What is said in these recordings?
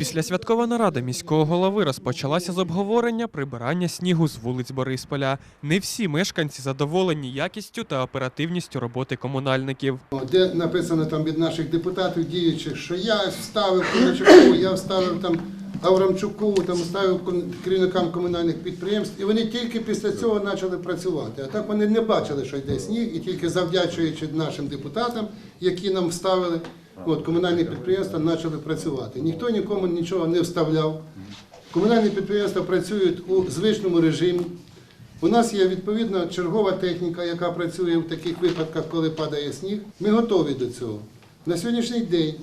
Після святкова нарада міського голови розпочалася з обговорення прибирання снігу з вулиць Борисполя. Не всі мешканці задоволені якістю та оперативністю роботи комунальників. Де написано там від наших депутатів діючих, що я вставив Куличуку, я вставив там Аврамчуку, там ставив кон- керівникам комунальних підприємств, і вони тільки після цього почали працювати. А так вони не бачили, що йде сніг, і тільки завдячуючи нашим депутатам, які нам вставили, от комунальні підприємства почали працювати. Ніхто нікому нічого не вставляв. Комунальні підприємства працюють у звичному режимі. У нас є відповідна чергова техніка, яка працює в таких випадках, коли падає сніг. Ми готові до цього. На сьогоднішній день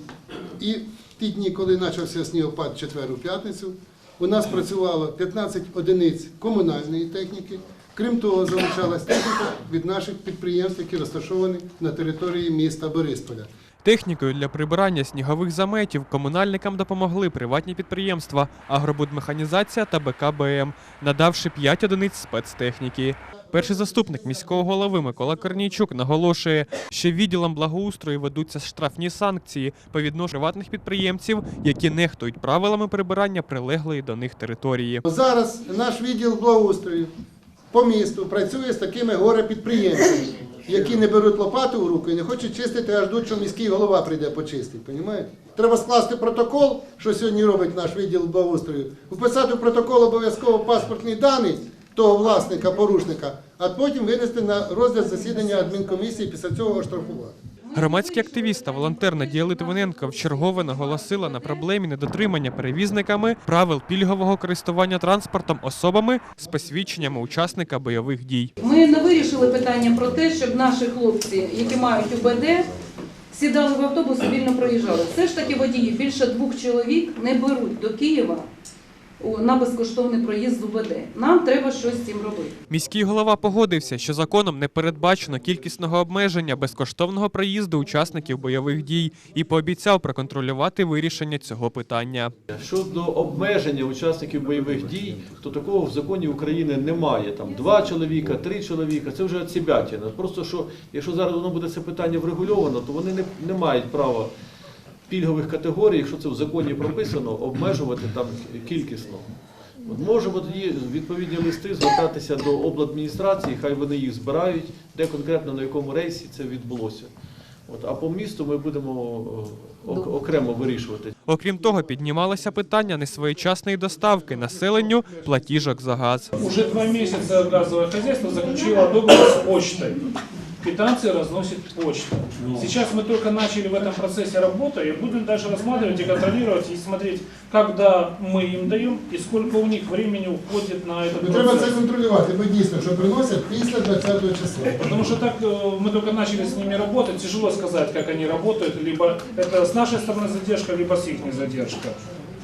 і в ті дні, коли почався снігопад в четвер п'ятницю, у нас працювало 15 одиниць комунальної техніки. Крім того, залучалась техніка від наших підприємств, які розташовані на території міста Борисполя. Технікою для прибирання снігових заметів комунальникам допомогли приватні підприємства Агробудмеханізація та БКБМ, надавши 5 одиниць спецтехніки. Перший заступник міського голови Микола Корнійчук наголошує, що відділом благоустрою ведуться штрафні санкції по відношенню приватних підприємців, які нехтують правилами прибирання прилеглої до них території. Зараз наш відділ благоустрою по місту працює з такими горе-підприємцями, які не беруть лопату в руку і не хочуть чистити, аж ждуть, що міський голова прийде почистить. Понімаєте? Треба скласти протокол, що сьогодні робить наш відділ благоустрою, вписати в протокол обов'язково паспортні дані того власника, порушника, а потім винести на розгляд засідання адмінкомісії після цього оштрафувати. Громадський активіст та волонтер Надія Литвиненко вчергове наголосила на проблемі недотримання перевізниками правил пільгового користування транспортом особами з посвідченнями учасника бойових дій. Ми не вирішили питання про те, щоб наші хлопці, які мають УБД, сідали в автобус і вільно проїжджали. Все ж таки водії більше двох чоловік не беруть до Києва на безкоштовний проїзд з УБД. Нам треба щось з цим робити. Міський голова погодився, що законом не передбачено кількісного обмеження безкоштовного проїзду учасників бойових дій і пообіцяв проконтролювати вирішення цього питання. Щодо обмеження учасників бойових дій, то такого в законі України немає. Там два чоловіка, три чоловіка, це вже отсібятіна. Просто що, якщо зараз воно буде це питання врегульовано, то вони не, не мають права пільгових категорій, якщо це в законі прописано, обмежувати там кількісно. От можемо тоді відповідні листи звертатися до обладміністрації, хай вони їх збирають, де конкретно на якому рейсі це відбулося. От, а по місту ми будемо е, окремо вирішувати. Окрім того, піднімалося питання несвоєчасної доставки населенню платіжок за газ. Уже два месяца газовое хозяйство заключило договор с почтой. Квитанции разносит почта. Сейчас мы только начали в этом процессе работу и будем дальше рассматривать и контролировать и смотреть, когда мы им даем и сколько у них времени уходит на этот Ну, Треба це контролювати, бо дійсно, що приносять після 20 числа. Потому что так э, мы только начали с ними работать, тяжело сказать, как они работают, либо это с нашей стороны задержка, либо с их задержка.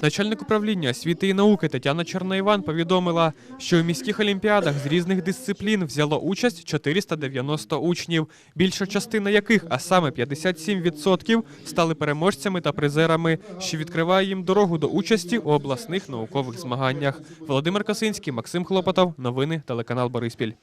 Начальник управління освіти і науки Тетяна Чорноїван повідомила, що у міських олімпіадах з різних дисциплін взяло участь 490 учнів, більша частина яких, а саме 57%, стали переможцями та призерами, що відкриває їм дорогу до участі у обласних наукових змаганнях. Володимир Косинський, Максим Хлопотов. Новини телеканал Бориспіль.